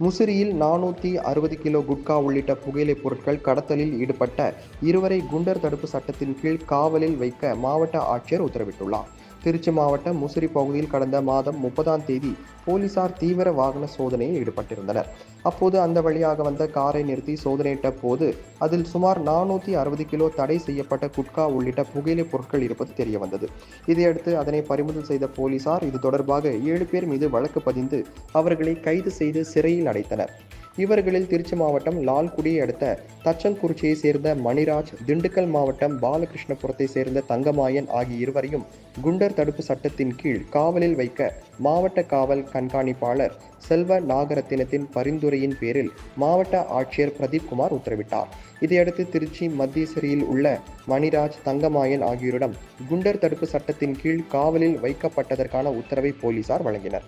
முசிறியில் நானூற்றி அறுபது கிலோ குட்கா உள்ளிட்ட புகையிலைப் பொருட்கள் கடத்தலில் ஈடுபட்ட இருவரை குண்டர் தடுப்பு சட்டத்தின் கீழ் காவலில் வைக்க மாவட்ட ஆட்சியர் உத்தரவிட்டுள்ளார். திருச்சி மாவட்டம் முசிறி பகுதியில் கடந்த மாதம் முப்பதாம் தேதி போலீசார் தீவிர வாகன சோதனையில் ஈடுபட்டிருந்தனர். அப்போது அந்த வழியாக வந்த காரை நிறுத்தி சோதனையிட்ட போது அதில் சுமார் நானூற்றி அறுபது கிலோ தடை செய்யப்பட்ட குட்கா உள்ளிட்ட புகையிலை பொருட்கள் இருப்பது தெரிய வந்தது இதையடுத்து அதனை பறிமுதல் செய்த போலீசார் இது தொடர்பாக ஏழு பேர் மீது வழக்கு பதிந்து அவர்களை கைது செய்து சிறையில் அடைத்தனர். இவர்களில் திருச்சி மாவட்டம் லால்குடியை அடுத்த தச்சங்குறிச்சியை சேர்ந்த மணிராஜ் திண்டுக்கல் மாவட்டம் பாலகிருஷ்ணபுரத்தை சேர்ந்த தங்கமாயன் ஆகிய இருவரையும் குண்டர் தடுப்பு சட்டத்தின் கீழ் காவலில் வைக்க மாவட்ட காவல் கண்காணிப்பாளர் செல்வ நாகரத்தினத்தின் பரிந்துரையின் பேரில் மாவட்ட ஆட்சியர் பிரதீப் குமார் உத்தரவிட்டார். இதையடுத்து திருச்சி மத்திய சிறையில் உள்ள மணிராஜ் தங்கமாயன் ஆகியோரிடம் குண்டர் தடுப்பு சட்டத்தின் கீழ் காவலில் வைக்கப்பட்டதற்கான உத்தரவை போலீசார் வழங்கினர்.